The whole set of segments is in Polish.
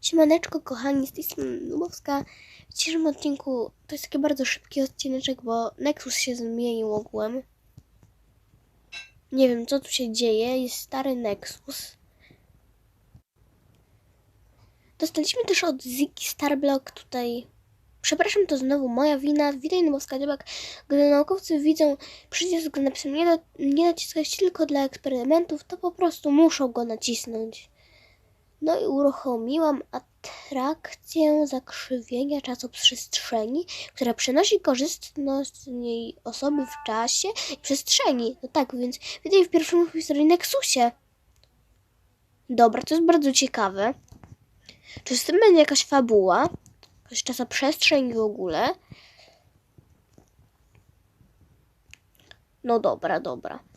Siemaneczko, kochani, z tej strony Lubowska. W dzisiejszym odcinku to jest taki bardzo szybki odcineczek, bo Nexus się zmienił ogółem. Nie wiem, co tu się dzieje. Jest stary Nexus. Dostaliśmy też od Ziki Starblock tutaj... Przepraszam, to znowu moja wina. Witaj, Lubowska Dziebak. Gdy naukowcy widzą przycisk z napisem nie, do, nie naciskać tylko dla eksperymentów, to po prostu muszą go nacisnąć. No i uruchomiłam atrakcję zakrzywienia czasoprzestrzeni, która przenosi korzystnej osoby w czasie i przestrzeni. No tak, więc witaj w pierwszym historii Nexusie. Dobra, to jest bardzo ciekawe. Czy z tym będzie jakaś fabuła? Jakaś czasoprzestrzeń w ogóle? No dobra, dobra.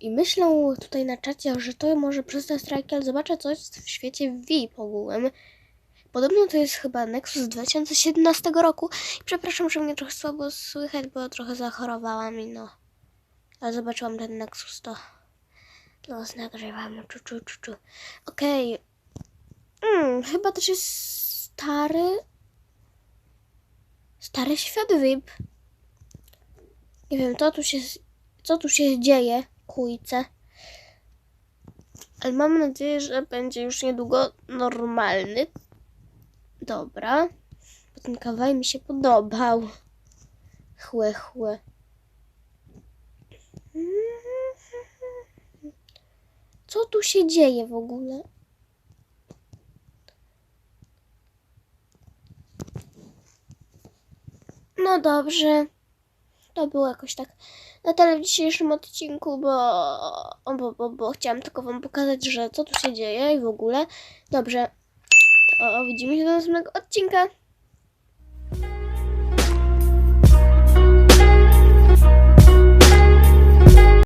I myślę tutaj na czacie, że to może przez ten ale zobaczę coś w świecie VIP ogółem. Podobno to jest chyba Nexus z 2017 roku. Przepraszam, że mnie trochę słabo słychać, bo trochę zachorowałam i no. Ale zobaczyłam ten Nexus, to was nagrywam. Czu, czu, czu, czu. Okej. Mm, chyba też jest stary. Stary świat VIP. Nie wiem, co tu się, co tu się dzieje, kujce. Ale mam nadzieję, że będzie już niedługo normalny. Dobra. Bo ten kawałek mi się podobał. Chłe, chłe. Co tu się dzieje w ogóle? No dobrze. To było jakoś tak na tyle w dzisiejszym odcinku, bo, bo, bo, bo chciałam tylko wam pokazać, że co tu się dzieje i w ogóle. Dobrze. To widzimy się do następnego odcinka.